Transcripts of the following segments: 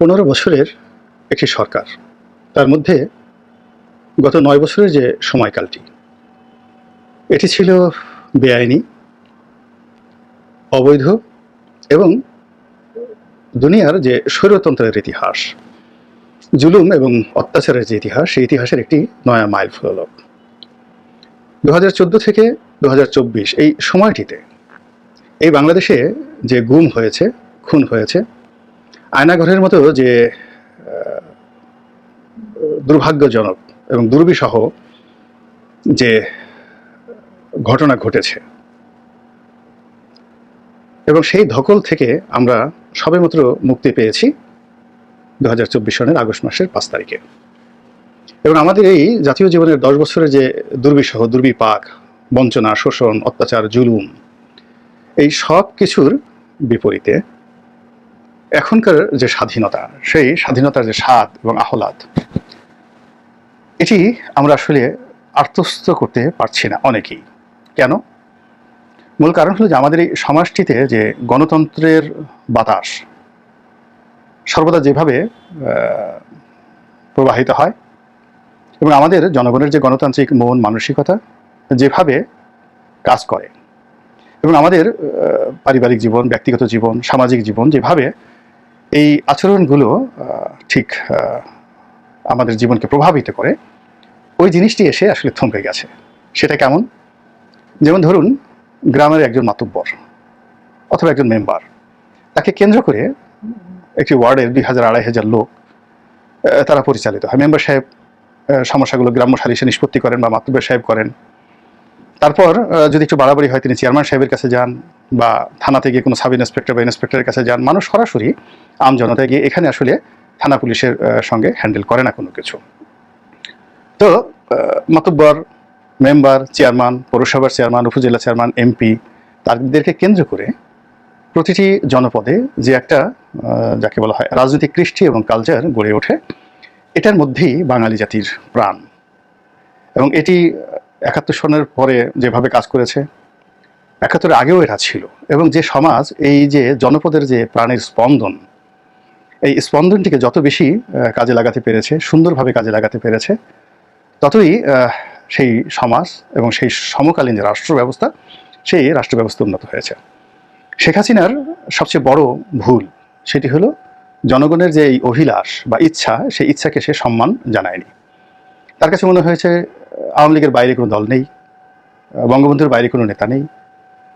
পনেরো বছরের একটি সরকার। তার মধ্যে গত নয় বছরের যে সময়কালটি, এটি ছিল বেআইনি, অবৈধ এবং দুনিয়ার যে স্বৈরতন্ত্রের ইতিহাস, জুলুম এবং অত্যাচারের যে ইতিহাস, সেই ইতিহাসের একটি নয়া মাইল ফলক দু হাজার চোদ্দ থেকে দু হাজার চব্বিশ এই সময়টিতে এই বাংলাদেশে যে গুম হয়েছে, খুন হয়েছে আয়নাঘরের মতো যে দুর্ভাগ্যজনক এবং দুর্বিসহ যে ঘটনা ঘটেছে। এবং সেই ধকল থেকে আমরা সবেমাত্র মুক্তি পেয়েছি দু হাজার চব্বিশ সনের আগস্ট মাসের পাঁচ তারিখে। এবং আমাদের এই জাতীয় জীবনের দশ বছরের যে দুর্বিসহ দুর্বিপাক, বঞ্চনা, শোষণ, অত্যাচার, জুলুম, এই সব কিছুর বিপরীতে এখনকার যে স্বাধীনতা, সেই স্বাধীনতার যে স্বাদ এবং আহ্লাদ, এটি আমরা আসলে আত্মস্থ করতে পারছি না অনেকেই। কেন? মূল কারণ হলো যে আমাদের এই সমাজটিতে যে গণতন্ত্রের বাতাস, সর্বদা যেভাবে প্রবাহিত হয় এবং আমাদের জনগণের যে গণতান্ত্রিক মন, মানসিকতা, যেভাবে কাজ করে এবং আমাদের পারিবারিক জীবন, ব্যক্তিগত জীবন, সামাজিক জীবন, যেভাবে এই আচরণগুলো ঠিক আমাদের জীবনকে প্রভাবিত করে, ওই জিনিসটি এসে আসলে থমকে গেছে। সেটা কেমন? যেমন ধরুন, গ্রামের একজন মাতুব্বর অথবা একজন মেম্বার, তাকে কেন্দ্র করে একটি ওয়ার্ডের দুই হাজার আড়াই হাজার লোক তারা পরিচালিত হয়। মেম্বার সাহেব সমস্যাগুলো গ্রাম্য সালিসে নিষ্পত্তি করেন বা মাতুব্বর সাহেব করেন। তারপর যদি একটু বাড়াবাড়ি হয়, তিনি চেয়ারম্যান সাহেবের কাছে যান বা থানাতে গিয়ে কোনো সাব ইন্সপেক্টর বা ইন্সপেক্টরের কাছে যান। মানুষ সরাসরি আম জনতায় গিয়ে এখানে আসলে থানা পুলিশের সঙ্গে হ্যান্ডেল করে না কোনো কিছু। তো মাতব্বর মেম্বার, চেয়ারম্যান, পৌরসভার চেয়ারম্যান, উপজেলা চেয়ারম্যান, এমপি তাদেরকে কেন্দ্র করে প্রতিটি জনপদে যে একটা যাকে বলা হয় রাজনৈতিক কৃষ্টি এবং কালচার গড়ে ওঠে, এটার মধ্যেই বাঙালি জাতির প্রাণ। এবং এটি একাত্তর সনের পরে যেভাবে কাজ করেছে, একাত্তরের আগেও এটা ছিল। এবং যে সমাজ, এই যে জনপদের যে প্রাণের স্পন্দন এই স্পন্দনটিকে যত বেশি কাজে লাগাতে পেরেছে, সুন্দরভাবে কাজে লাগাতে পেরেছে, ততই সেই সমাজ এবং সেই সমকালীন যে রাষ্ট্র ব্যবস্থা সেই রাষ্ট্র ব্যবস্থা উন্নত হয়েছে। শেখ হাসিনার সবচেয়ে বড় ভুল সেটি হলো, জনগণের যে এই অভিলাষ বা ইচ্ছা, সেই ইচ্ছাকে সে সম্মান জানায়নি। তার কাছে মনে হয়েছে, আওয়ামী লীগের বাইরে কোনো দল নেই, বঙ্গবন্ধুর বাইরে কোনো নেতা নেই,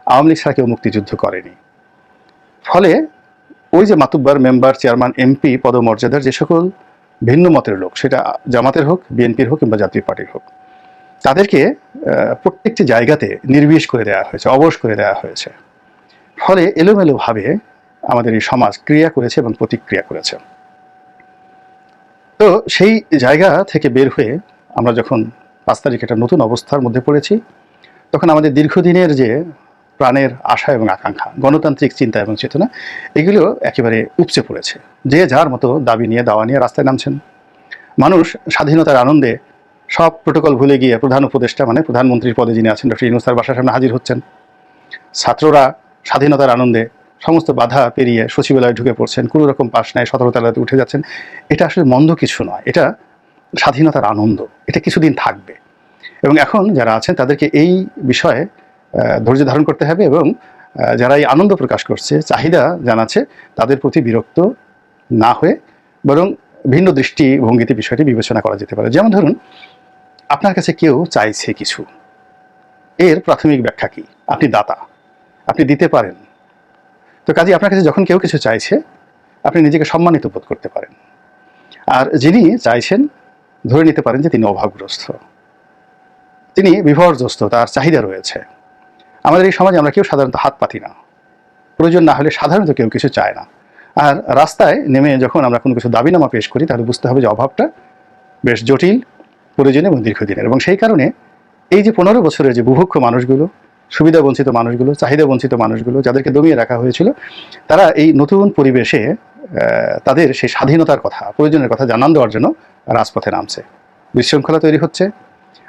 আওয়ামী লীগ ছাড়া কেউ মুক্তিযুদ্ধ করেনি। ফলে ওই যে মাতুব্বার মেম্বার, চেয়ারম্যান, এমপি, পদমর্যাদার যে সকল ভিন্ন মতের লোক, সেটা জামাতের হোক, বিএনপির হোক কিংবা জাতীয় পার্টির হোক, তাদেরকে প্রত্যেকটি জায়গাতে নির্বিষ করে দেওয়া হয়েছে, অবশ করে দেওয়া হয়েছে। ফলে এলোমেলোভাবে আমাদের এই সমাজ ক্রিয়া করেছে এবং প্রতিক্রিয়া করেছে। তো সেই জায়গা থেকে বের হয়ে আমরা যখন পাঁচ তারিখ একটা নতুন অবস্থার মধ্যে পড়েছি, তখন আমাদের দীর্ঘদিনের যে প্রাণের আশা এবং আকাঙ্ক্ষা, গণতান্ত্রিক চিন্তা এবং চেতনা, এগুলো একেবারে উপচে পড়েছে। যে যার মতো দাবি নিয়ে, দাওয়া নিয়ে রাস্তায় নামছেন। মানুষ স্বাধীনতার আনন্দে সব প্রোটোকল ভুলে গিয়ে প্রধান উপদেষ্টা মানে প্রধানমন্ত্রীর পদে যিনি আছেন, ডক্টর ইনুসার বাসার সামনে হাজির হচ্ছেন। ছাত্ররা স্বাধীনতার আনন্দে সমস্ত বাধা পেরিয়ে সচিবালয়ে ঢুকে পড়ছেন, কোনো রকম পাশ নেয় সতেরো উঠে যাচ্ছেন। এটা আসলে মন্দ কিছু নয়, এটা স্বাধীনতার আনন্দ, এটা কিছুদিন থাকবে। এবং এখন যারা আছেন, তাদেরকে এই বিষয়ে ধৈর্য ধারণ করতে হবে এবং যারা এই আনন্দ প্রকাশ করছে, চাহিদা জানাচ্ছে, তাদের প্রতি বিরক্ত না হয়ে বরং ভিন্ন দৃষ্টিভঙ্গিতে বিষয়টি বিবেচনা করা যেতে পারে। যেমন ধরুন, আপনার কাছে কেউ চাইছে কিছু। এর প্রাথমিক ব্যাখ্যা কি? আপনি দাতা। আপনি দিতে পারেন। তো কাজে আপনার কাছে যখন কেউ কিছু চাইছে, আপনি নিজেকে সম্মানিত বোধ করতে পারেন। আর যিনি চাইছেন, ধরে নিতে পারেন যে তিনি অভাবগ্রস্ত। তিনি বিভর্যস্ত তার চাহিদা রয়েছে। আমাদের এই সমাজে আমরা কেউ সাধারণত হাত পাতি না। প্রয়োজন না হলে সাধারণত কেউ কিছু চায় না। আর রাস্তায় নেমে যখন আমরা কোনো কিছু দাবিনামা পেশ করি, তাহলে বুঝতে হবে যে অভাবটা বেশ জটিল, প্রয়োজনীয় এবং দীর্ঘদিনের। এবং সেই কারণে এই যে পনেরো বছরের যে বুভুক্ষ মানুষগুলো সুবিধা বঞ্চিত মানুষগুলো চাহিদা বঞ্চিত মানুষগুলো, যাদেরকে দমিয়ে রাখা হয়েছিল, তারা এই নতুন পরিবেশে তাদের সেই স্বাধীনতার কথা, প্রয়োজনের কথা জানান দেওয়ার জন্য রাজপথে নামছে। বিশৃঙ্খলা তৈরি হচ্ছে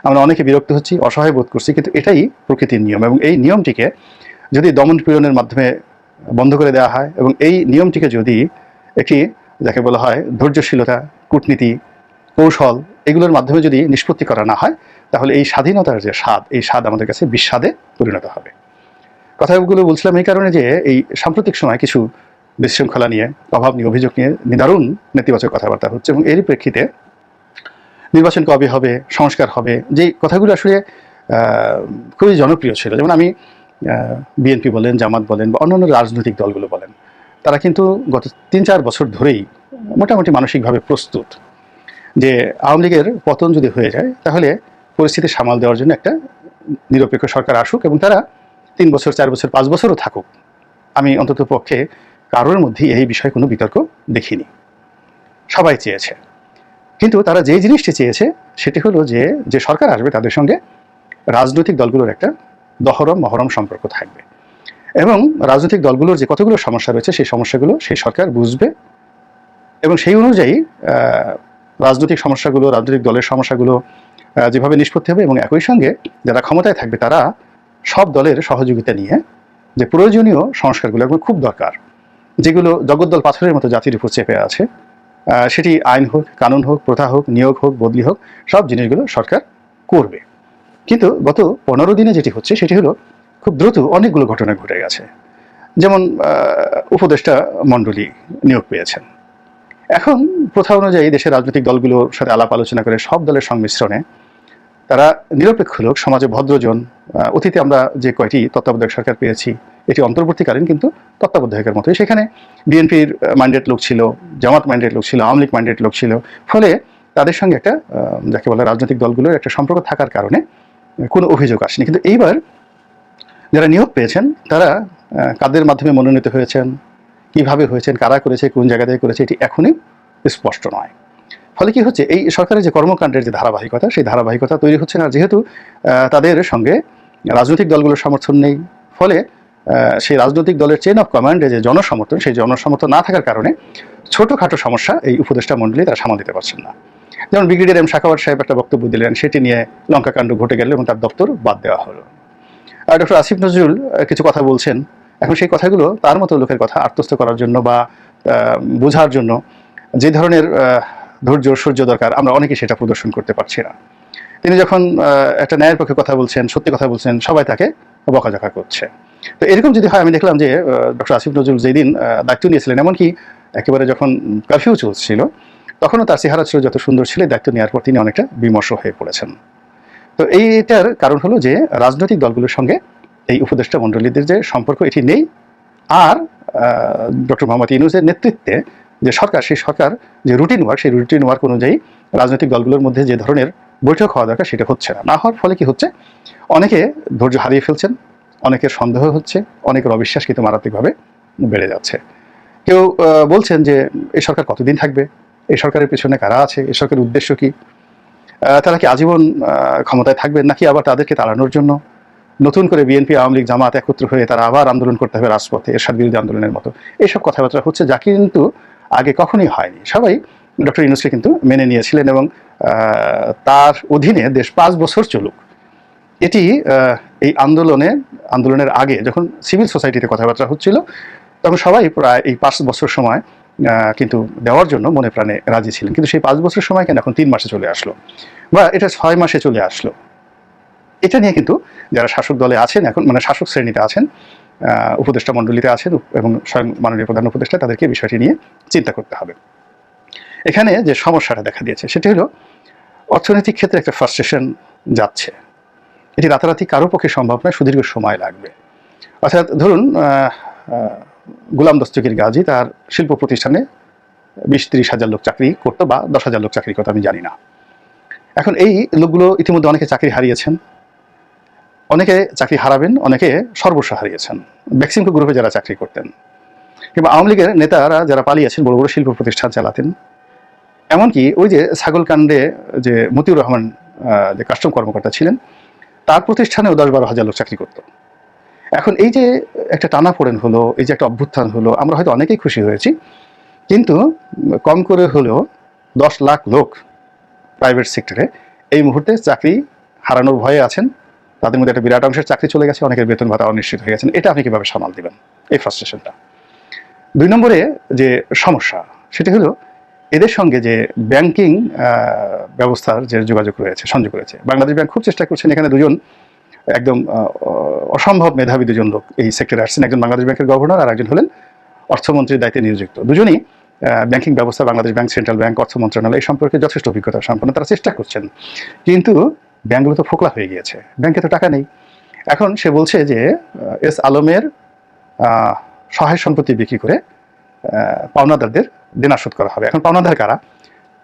আমরা অনেকে বিরক্ত হচ্ছি, অসহায় বোধ করছি, কিন্তু এটাই প্রকৃতির নিয়ম এবং এই নিয়মটিকে যদি দমন পীড়নের মাধ্যমে বন্ধ করে দেওয়া হয় এবং এই নিয়মটিকে যদি একটি যাকে বলা হয় ধৈর্যশীলতা, কূটনীতি, কৌশল এগুলোর মাধ্যমে যদি নিষ্পত্তি করা না হয়, তাহলে এই স্বাধীনতার যে স্বাদ, এই স্বাদ আমাদের কাছে বিস্বাদে পরিণত হবে। কথাগুলো বলছিলাম এই কারণে যে এই সাম্প্রতিক সময় কিছু বিশৃঙ্খলা নিয়ে, অভাব নিয়ে, অভিযোগ নিয়ে নিদারুণ নেতিবাচক কথাবার্তা হচ্ছে এবং এরই প্রেক্ষিতে নির্বাচন কবে হবে, সংস্কার হবে যে কথাগুলো আসলে খুবই জনপ্রিয় ছিল। যেমন আমি বিএনপি বলেন, জামাত বলেন বা অন্যান্য রাজনৈতিক দলগুলো বলেন, তারা কিন্তু গত তিন চার বছর ধরেই মোটামুটি মানসিকভাবে প্রস্তুত যে আওয়ামী লীগের পতন যদি হয়ে যায়, তাহলে পরিস্থিতি সামাল দেওয়ার জন্য একটা নিরপেক্ষ সরকার আসুক এবং তারা তিন বছর, চার বছর, পাঁচ বছরও থাকুক। আমি অন্তত পক্ষে কারোর মধ্যেই এই বিষয়ে কোনো বিতর্ক দেখিনি। সবাই চেয়েছে। কিন্তু তারা যে জিনিসটি চেয়েছে, সেটি হলো যে যে সরকার আসবে তাদের সঙ্গে, রাজনৈতিক দলগুলোর একটা দহরম, মহরম সম্পর্ক থাকবে। এবং রাজনৈতিক দলগুলোর যে কতগুলো সমস্যা রয়েছে, সেই সমস্যাগুলো সেই সরকার বুঝবে। এবং সেই অনুযায়ী রাজনৈতিক সমস্যাগুলো, রাজনৈতিক দলের সমস্যাগুলো যেভাবে নিষ্পত্তি হবে এবং একই সঙ্গে যারা ক্ষমতায় থাকবে, তারা সব দলের সহযোগিতা নিয়ে যে প্রয়োজনীয় সংস্কারগুলো এগুলো খুব দরকার, যেগুলো জগদ্দল পাথরের মতো জাতির উপর চেপে আছে সেটি আইন হোক, কানুন হোক, প্রথা হোক, নিয়োগ হোক, বদলি হোক, সব জিনিসগুলো সরকার করবে। কিন্তু গত পনেরো দিনে যেটি হচ্ছে, সেটি হলো খুব দ্রুত অনেকগুলো ঘটনা ঘটে গেছে। যেমন উপদেষ্টা মণ্ডলী নিয়োগ পেয়েছেন। এখন প্রথা অনুযায়ী দেশের রাজনৈতিক দলগুলোর সাথে আলাপ আলোচনা করে সব দলের সংমিশ্রণে তারা নিরপেক্ষ লোক, সমাজে ভদ্রজন অতীতে আমরা যে কয়টি তত্ত্বাবধায়ক সরকার পেয়েছি এটি অন্তর্বর্তীকালীন কিন্তু তত্ত্বাবধায়কের মতোই। সেখানে বিএনপির মাইন্ডেড লোক ছিল, জামাত মাইন্ডেড লোক ছিল, আওয়ামী লীগ মাইন্ডেড লোক ছিল। ফলে তাদের সঙ্গে একটা যাকে বলে রাজনৈতিক দলগুলোর একটা সম্পর্ক থাকার কারণে কোনো অভিযোগ আসেনি। কিন্তু এইবার যারা নিয়োগ পেয়েছেন, তারা কাদের মাধ্যমে মনোনীত হয়েছেন, কীভাবে হয়েছেন, কারা করেছে, কোন জায়গা থেকে করেছে, এটি এখনই স্পষ্ট নয়। ফলে কি হচ্ছে, এই সরকারের যে কর্মকাণ্ডের যে ধারাবাহিকতা, সেই ধারাবাহিকতা তৈরি হচ্ছে না। যেহেতু তাদের সঙ্গে রাজনৈতিক দলগুলোর সমর্থন নেই। ফলে সেই রাজনৈতিক দলের চেন অফ কমান্ডে যে জনসমর্থন, সেই জনসমর্থন না থাকার কারণে ছোটোখাটো সমস্যা এই উপদেষ্টা মণ্ডলী তারা সামাল দিতে পারছেন না। যেমন ব্রিগেডিয়ার এম শাখাওয়াত সাহেব একটা বক্তব্য দিলেন, সেটি নিয়ে লঙ্কাকাণ্ড ঘটে গেল এবং তার দপ্তর বাদ দেওয়া হলো। আর ডক্টর আসিফ নজরুল কিছু কথা বলছেন। এখন সেই কথাগুলো তার মতো লোকের কথা আত্মস্থ করার জন্য বা বোঝার জন্য যে ধরনের ধৈর্য, সূর্য দরকার, আমরা অনেকে সেটা প্রদর্শন করতে পারছি না। তিনি যখন একটা ন্যায়ের পক্ষে কথা বলছেন, সত্যি কথা বলছেন, সবাই তাকে বকাঝকা করছে। তো এরকম যদি হয়, আমি দেখলাম যে ডক্টর আসিফ নজরুল যেদিন দায়িত্ব নিয়েছিলেন, এমনকি একেবারে যখন কারফিউ চলছিল, তখনও তার চেহারা ছিল যত সুন্দর ছিল দায়িত্ব নেওয়ার পর তিনি অনেকটা বিমর্ষ হয়ে পড়েছেন। তো এইটার কারণ হলো যে, রাজনৈতিক দলগুলোর সঙ্গে এই উপদেষ্টা মণ্ডলীদের যে সম্পর্ক, এটি নেই। আর ডক্টর মোহাম্মদ ইউনুসের নেতৃত্বে যে সরকার, সেই সরকার যে রুটিন ওয়ার্ক সেই রুটিন ওয়ার্ক অনুযায়ী রাজনৈতিক দলগুলোর মধ্যে যে ধরনের বৈঠক হওয়া দরকার, সেটা হচ্ছে না। না হওয়ার ফলে কি হচ্ছে? অনেকে ধৈর্য হারিয়ে ফেলছেন অনেকের সন্দেহ হচ্ছে, অনেকের অবিশ্বাস কিন্তু মারাত্মকভাবে বেড়ে যাচ্ছে। কেউ বলছেন যে এই সরকার কতদিন থাকবে? এই সরকারের পেছনে কারা আছে? এই সরকারের উদ্দেশ্য কি? তারা কি আজীবন ক্ষমতায় থাকবেন নাকি আবার তাদেরকে তাড়ানোর জন্য? নতুন করে বিএনপি, আওয়ামী লীগ, জামাত একত্র হয়ে তারা আবার আন্দোলন করতে হবে রাজপথে, এরশাদ বিরোধী আন্দোলনের মতো। এইসব কথাবার্তা হচ্ছে যা কিন্তু আগে কখনোই হয়নি। সবাই ডক্টর ইউনুসকে কিন্তু মেনে নিয়েছিলেন এবং তার অধীনে দেশ পাঁচ বছর চলুক। এটি এই আন্দোলনে, আন্দোলনের আগে যখন সিভিল সোসাইটিতে কথাবার্তা হচ্ছিল, তখন সবাই প্রায় এই পাঁচ বছর সময় কিন্তু দেওয়ার জন্য মনে প্রাণে রাজি ছিলেন। কিন্তু সেই পাঁচ বছর সময় কেন এখন তিন মাসে চলে আসলো? বা এটা ছয় মাসে চলে আসলো? এটা নিয়ে কিন্তু যারা শাসক দলে আছেন এখন মানে শাসক শ্রেণীতে আছেন উপদেষ্টা মণ্ডলীতে আছেন এবং স্বয়ং মাননীয় প্রধান উপদেষ্টা, তাদেরকে বিষয়টি নিয়ে চিন্তা করতে হবে। এখানে যে সমস্যাটা দেখা দিয়েছে, সেটি হলো অর্থনৈতিক ক্ষেত্রে একটা ফ্রাস্ট্রেশন যাচ্ছে। এটি রাতারাতি কারও পক্ষে সম্ভব নয়, সুদীর্ঘ সময় লাগবে। অর্থাৎ ধরুন গোলাম দস্তগীর গাজী তার শিল্প প্রতিষ্ঠানে বিশ তিরিশ হাজার লোক চাকরি করতো বা দশ হাজার লোক চাকরি করতো আমি জানি না। এখন এই লোকগুলো ইতিমধ্যে অনেকে চাকরি হারিয়েছেন, অনেকে চাকরি হারাবেন, অনেকে সর্বস্ব হারিয়েছেন বেক্সিমকো গ্রুপে যারা চাকরি করতেন। কিংবা আওয়ামী লীগের নেতারা যারা পালিয়েছেন, বড় বড় শিল্প প্রতিষ্ঠান চালাতেন, এমনকি ওই যে ছাগলকাণ্ডে যে মতিউর রহমান যে কাস্টম কর্মকর্তা ছিলেন তার প্রতিষ্ঠানেও দশ বারো হাজার লোক চাকরি করত। এখন এই যে একটা টানা পড়েন হলো, এই যে একটা অভ্যুত্থান হলো, আমরা হয়তো অনেকেই খুশি হয়েছি, কিন্তু কম করে হলেও দশ লাখ লোক প্রাইভেট সেক্টরে এই মুহূর্তে চাকরি হারানোর ভয়ে আছেন। তাদের মধ্যে একটা বিরাট অংশের চাকরি চলে গেছে, অনেকের বেতন ভাতা অনিশ্চিত হয়ে গেছেন এটা আপনি কীভাবে সামাল দিবেন? এই ফ্রাস্ট্রেশনটা দুই নম্বরে যে সমস্যা, সেটি হলো এদের সঙ্গে যে ব্যাংকিং ব্যবস্থার যে যোগাযোগ রয়েছে, সংযোগ রয়েছে, বাংলাদেশ ব্যাংক খুব চেষ্টা করছেন এখানে দুজন, একদম অসম্ভব মেধাবী দুজন লোক এই সেক্টরে আসছেন। একজন বাংলাদেশ ব্যাংকের গভর্নর আর একজন হলেন অর্থমন্ত্রীর দায়িত্বে নিয়োজিত। দুজনই ব্যাংকিং ব্যবস্থা, বাংলাদেশ ব্যাংক সেন্ট্রাল ব্যাংক অর্থ মন্ত্রণালয়, এই সম্পর্কে যথেষ্ট অভিজ্ঞতা সম্পন্ন তারা চেষ্টা করছেন। কিন্তু ব্যাংকগুলো তো ফোকলা হয়ে গিয়েছে, ব্যাংকে তো টাকা নেই। এখন সে বলছে যে এস আলমের সহায় সম্পত্তি বিক্রি করে পাওনাদারদের দেনা শোধ করা হবে। এখন পাওনাদার কারা?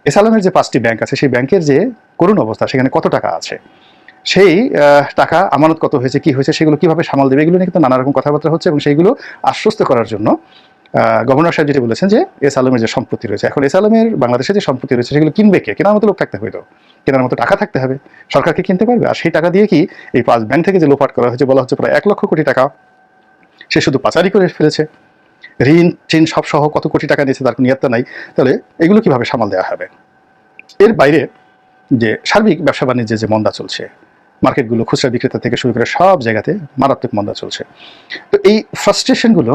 এস আলমের যে পাঁচটি ব্যাংক আছে, সেই ব্যাংকের যে করুণ অবস্থা, সেখানে কত টাকা আছে? সেই টাকা আমানত কত হয়েছে, কি হয়েছে, সেগুলো কীভাবে সামাল দেবে, এগুলো নিয়ে কিন্তু নানা রকম কথাবার্তা হচ্ছে এবং সেইগুলো আশ্বস্ত করার জন্য গভর্নর সাহেব যেটি বলেছেন যে এস আলমের যে সম্পত্তি রয়েছে, এখন এস আলমের বাংলাদেশে যে সম্পত্তি রয়েছে, সেগুলো কিনবে কে? কেনার মতো লোক থাকতে হবে তো। কেনার মতো টাকা থাকতে হবে। সরকারকে কিনতে পারবে? আর সেই টাকা দিয়ে কি এই পাঁচ ব্যাংক থেকে যে লোপাট করা হয়েছে, বলা হচ্ছে প্রায় এক লক্ষ কোটি টাকা, সে শুধু পাচারি করে ফেলেছে। ঋণ, টিন সব সহ কত কোটি টাকা নিয়েছে তার কোনো নিয়ত্তা নাই। তাহলে এগুলো কীভাবে সামাল দেওয়া হবে? এর বাইরে যে সার্বিক ব্যবসা বাণিজ্যে যে মন্দা চলছে, মার্কেটগুলো খুচরা বিক্রেতা থেকে শুরু করে সব জায়গাতে মারাত্মক মন্দা চলছে। তো এই ফ্রাস্ট্রেশনগুলো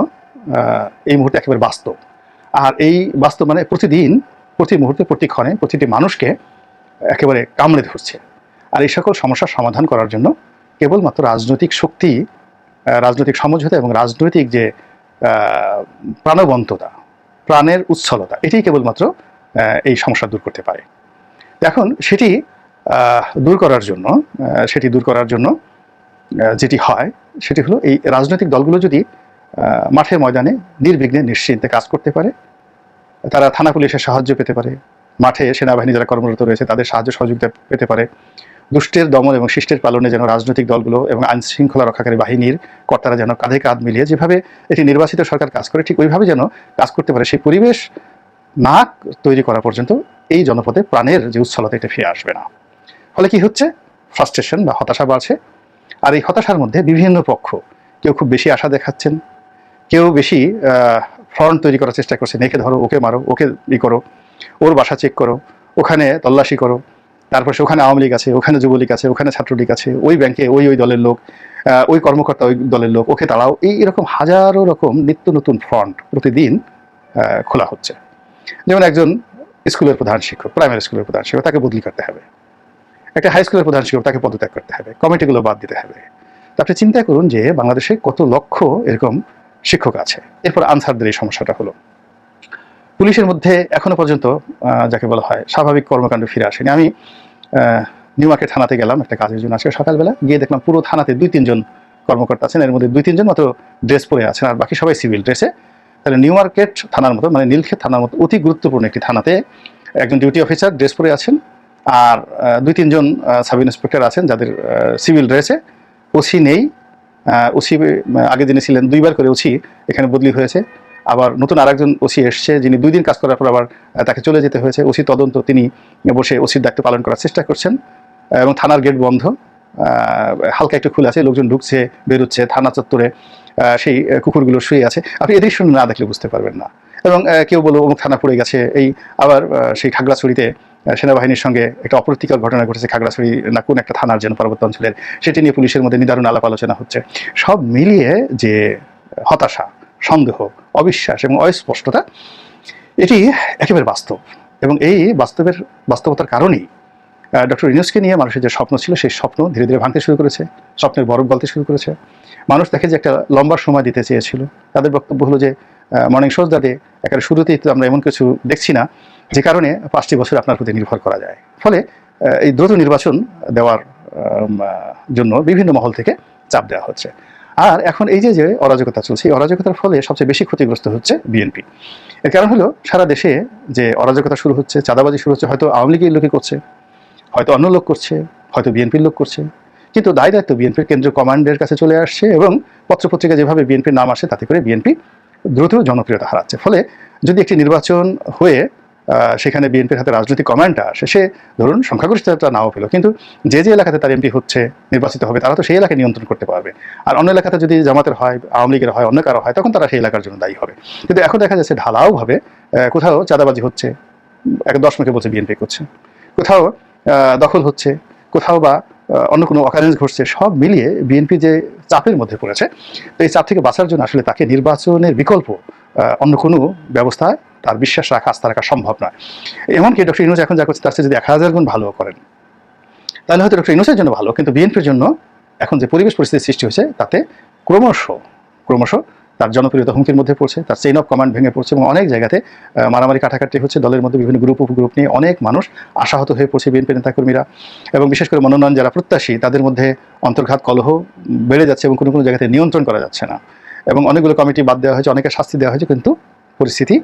এই মুহূর্তে একেবারে বাস্তব। আর এই বাস্তব মানে প্রতিদিন, প্রতি মুহূর্তে, প্রতি ক্ষণে, প্রতিটি মানুষকে একেবারে কামড়ে ধরছে। আর এই সকল সমস্যার সমাধান করার জন্য কেবলমাত্র রাজনৈতিক শক্তি রাজনৈতিক সমঝোতা এবং রাজনৈতিক যে প্রাণবন্ততা, প্রাণের উচ্ছলতা, এটাই কেবলমাত্র এই সমস্যা দূর করতে পারে। এখন সেটি দূর করার জন্য সেটি দূর করার জন্য যেটি হয়, সেটি হলো এই রাজনৈতিক দলগুলো যদি মাঠের ময়দানে নির্বিঘ্নে নিশ্চিন্তে কাজ করতে পারে, তারা থানা পুলিশের সাহায্য পেতে পারে, মাঠে সেনাবাহিনী যারা কর্মরত রয়েছে তাদের সাহায্য সহযোগিতা পেতে পারে দুষ্টের দমন এবং শিষ্টের পালনে যেন রাজনৈতিক দলগুলো এবং আইন শৃঙ্খলা রক্ষাকারী বাহিনীর কর্তারা যেন কাঁধে কাঁধ মিলিয়ে যেভাবে এটি নির্বাচিত সরকার কাজ করে, ঠিক ওইভাবে যেন কাজ করতে পারে, সেই পরিবেশ না তৈরি করা পর্যন্ত এই জনপদে প্রাণের যে উচ্ছলতা এটা ফিরে আসবে না। ফলে কি হচ্ছে? ফ্রাস্ট্রেশন বা হতাশা বাড়ছে। আর এই হতাশার মধ্যে বিভিন্ন পক্ষ, কেউ খুব বেশি আশা দেখাচ্ছেন, কেউ বেশি ফ্রন্ট তৈরি করার চেষ্টা করছে একে ধরো, ওকে মারো, ওকে ই করো, ওর বাসা চেক করো, ওখানে তল্লাশি করো। তারপর সে ওখানে আওয়ামী লীগ আছে, ওখানে যুবলীগ আছে, ওখানে ছাত্রলীগ আছে, ওই ব্যাংকে ওই ওই দলের লোক ওই কর্মকর্তা ওই দলের লোক, ওকে তাড়াও এই এরকম হাজারো রকম নিত্য নতুন ফ্রন্ট প্রতিদিন খোলা হচ্ছে। যেমন একজন স্কুলের প্রধান শিক্ষক প্রাইমারি স্কুলের প্রধান শিক্ষক, তাকে বদলি করতে হবে। একটা হাই স্কুলের প্রধান শিক্ষক তাকে পদত্যাগ করতে হবে কমিটিগুলো বাদ দিতে হবে। আপনি চিন্তা করুন যে বাংলাদেশে কত লক্ষ এরকম শিক্ষক আছে। এরপর আনসারদের এই সমস্যাটা হলো। পুলিশের মধ্যে এখনও পর্যন্ত যাকে বলা হয় স্বাভাবিক কর্মকাণ্ড ফিরে আসেনি। আমি নিউ মার্কেট থানাতে গেলাম, একটা কাজের জন্য আজকে সকালবেলা। গিয়ে দেখলাম পুরো থানাতে দুই তিনজন কর্মকর্তা আছেন। এর মধ্যে দুই তিনজন মাত্র ড্রেস পরে আছেন, আর বাকি সবাই সিভিল ড্রেসে। তাহলে নিউ মার্কেট থানার মতো মানে নীলক্ষেত থানার মতো, অতি গুরুত্বপূর্ণ একটি থানাতে একজন ডিউটি অফিসার ড্রেস পরে আছেন। আর দুই তিনজন সাব ইন্সপেক্টর আছেন যাদের সিভিল ড্রেসে ওসি নেই। ওসি আগে যিনি ছিলেন, দুইবার করে ওসি এখানে বদলি হয়েছে। আবার নতুন আরেকজন ওসি এসছে, যিনি দুই দিন কাজ করার পর আবার তাকে চলে যেতে হয়েছে। ওসি তদন্ত তিনি বসে ওসির দায়িত্ব পালন করার চেষ্টা করছেন। এবং থানার গেট বন্ধ। হালকা একটু খুলে আছে, লোকজন ঢুকছে, বেরোচ্ছে, থানা চত্বরে সেই কুকুরগুলো শুয়ে আছে। আপনি এদের শুনে না দেখলে বুঝতে পারবেন না। এবং কেউ বলব অমুক থানা পড়ে গেছে, এই আবার সেই খাগড়াছড়িতে সেনাবাহিনীর সঙ্গে একটা অপ্রীতিকর ঘটনা ঘটেছে খাগড়াছড়ি না, কোন একটা থানার যেন পার্বত্য অঞ্চলের। সেটি নিয়ে পুলিশের মধ্যে নিদারুণ আলাপ আলোচনা হচ্ছে। সব মিলিয়ে যে হতাশা সন্দেহ, অবিশ্বাস এবং অস্পষ্টতা, এটি একেবারে বাস্তব। এবং এই বাস্তবের বাস্তবতার কারণেই ডক্টর ইউনুসকে নিয়ে মানুষের যে স্বপ্ন ছিল, সেই স্বপ্ন ধীরে ধীরে ভাঙতে শুরু করেছে, স্বপ্নের বরফ গলতে শুরু করেছে। মানুষ দেখে যে একটা লম্বা সময় দিতে চেয়েছিল। তাদের বক্তব্য হলো যে মর্নিং শোজ দাদে একেবারে শুরুতেই তো আমরা এমন কিছু দেখছি না, যে কারণে পাঁচটি বছর আপনার প্রতি নির্ভর করা যায়। ফলে এই দ্রুত নির্বাচন দেওয়ার জন্য বিভিন্ন মহল থেকে চাপ দেওয়া হচ্ছে। আর এখন এই যে যে অরাজকতা চলছে, এই অরাজকতার ফলে সবচেয়ে বেশি ক্ষতিগ্রস্ত হচ্ছে বিএনপি। এর কারণ হলো, সারা দেশে যে অরাজকতা শুরু হচ্ছে, চাঁদাবাজি শুরু হচ্ছে, হয়তো আওয়ামী লীগের লোকে করছে, হয়তো অন্য লোক করছে, হয়তো বিএনপির লোক করছে। কিন্তু দায় দায়িত্ব বিএনপির কেন্দ্রীয় কমান্ডের কাছে চলে আসছে এবং পত্রপত্রিকা যেভাবে বিএনপির নাম আসে, তাতে করে বিএনপি দ্রুত জনপ্রিয়তা হারাচ্ছে। ফলে যদি একটি নির্বাচন হয়ে সেখানে বিএনপির হাতে রাজনৈতিক কমান্ডটা আসে, সে ধরুন সংখ্যাগরিষ্ঠতা নাও পেল, কিন্তু যে যে এলাকাতে তার এমপি হচ্ছে, নির্বাচিত হবে, তারা তো সেই এলাকায় নিয়ন্ত্রণ করতে পারবে। আর অন্য এলাকাতে যদি জামাতের হয়, আওয়ামী লীগের হয়, অন্য কারও হয়, তখন তারা সেই এলাকার জন্য দায়ী হবে। কিন্তু এখন দেখা যাচ্ছে ঢালাওভাবে কোথাও চাঁদাবাজি হচ্ছে, এক দশ মুখে বলছে বিএনপি করছে। কোথাও দখল হচ্ছে, কোথাও বা অন্য কোনো অকারেন্স ঘটছে, সব মিলিয়ে বিএনপি যে চাপের মধ্যে পড়েছে, তো এই চাপ থেকে বাঁচার জন্য আসলে তাকে নির্বাচনের বিকল্প অন্য কোনো ব্যবস্থায় তার বিশ্বাস রাখা, আস্থা রাখা সম্ভব নয়। এমনকি ডক্টর ইনুজ এখন যা করছে, তার যদি এক হাজার গুণ ভালো করেন, তাহলে হয়তো ডক্টর ইনুসের জন্য ভালো, কিন্তু বিএনপির জন্য এখন যে পরিবেশ পরিস্থিতির সৃষ্টি হয়েছে, তাতে ক্রমশ ক্রমশ তার জনপ্রিয়তা হুমকির মধ্যে পড়ছে, তার চেইন অফ কমান্ড ভেঙে পড়ছে এবং অনেক জায়গাতে মারামারি কাটাকাটি হচ্ছে। দলের মধ্যে বিভিন্ন গ্রুপ উপগ্রুপ নিয়ে অনেক মানুষ আশাহত হয়ে পড়ছে বিএনপি নেতাকর্মীরা এবং বিশেষ করে মনোনয়ন যারা প্রত্যাশী, তাদের মধ্যে অন্তর্ঘাত কলহ বেড়ে যাচ্ছে এবং কোনো কোনো জায়গাতে নিয়ন্ত্রণ করা যাচ্ছে না। এবং অনেকগুলো কমিটি বাদ দেওয়া হয়েছে অনেকে শাস্তি দেওয়া হয়েছে, কিন্তু পরিস্থিতি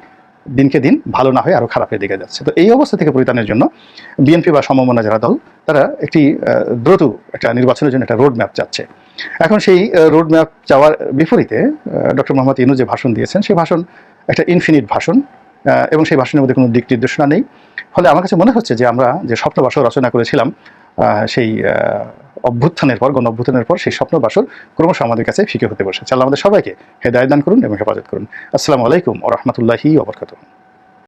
দিনকে দিন ভালো না হয়ে আরও খারাপের দিকে যাচ্ছে। তো এই অবস্থা থেকে পরিত্রাণের জন্য বিএনপি বা সমমনা যারা দল, তারা একটি দ্রুত একটা নির্বাচনের জন্য একটা রোড ম্যাপ চাচ্ছে। এখন সেই রোড ম্যাপ যাওয়ার বিপরীতে ডক্টর মোহাম্মদ ইনু যে ভাষণ দিয়েছেন সেই ভাষণ একটা ইনফিনিট ভাষণ এবং সেই ভাষণের মধ্যে কোনো দিক নির্দেশনা নেই। ফলে আমার কাছে মনে হচ্ছে যে আমরা যে স্বপ্ন বাসর রচনা করেছিলাম সেই অভ্যুত্থানের পর গণ অভ্যুত্থানের পর সেই স্বপ্ন বাসর ক্রমশ আমাদের কাছে ফিকে হতে বসেছে। আল্লাহ আমাদের সবাইকে হেদায়ত দান করুন এবং হেফাজত করুন। আসসালামু আলাইকুম ও রহমতুল্লাহি ওবরকাতুহ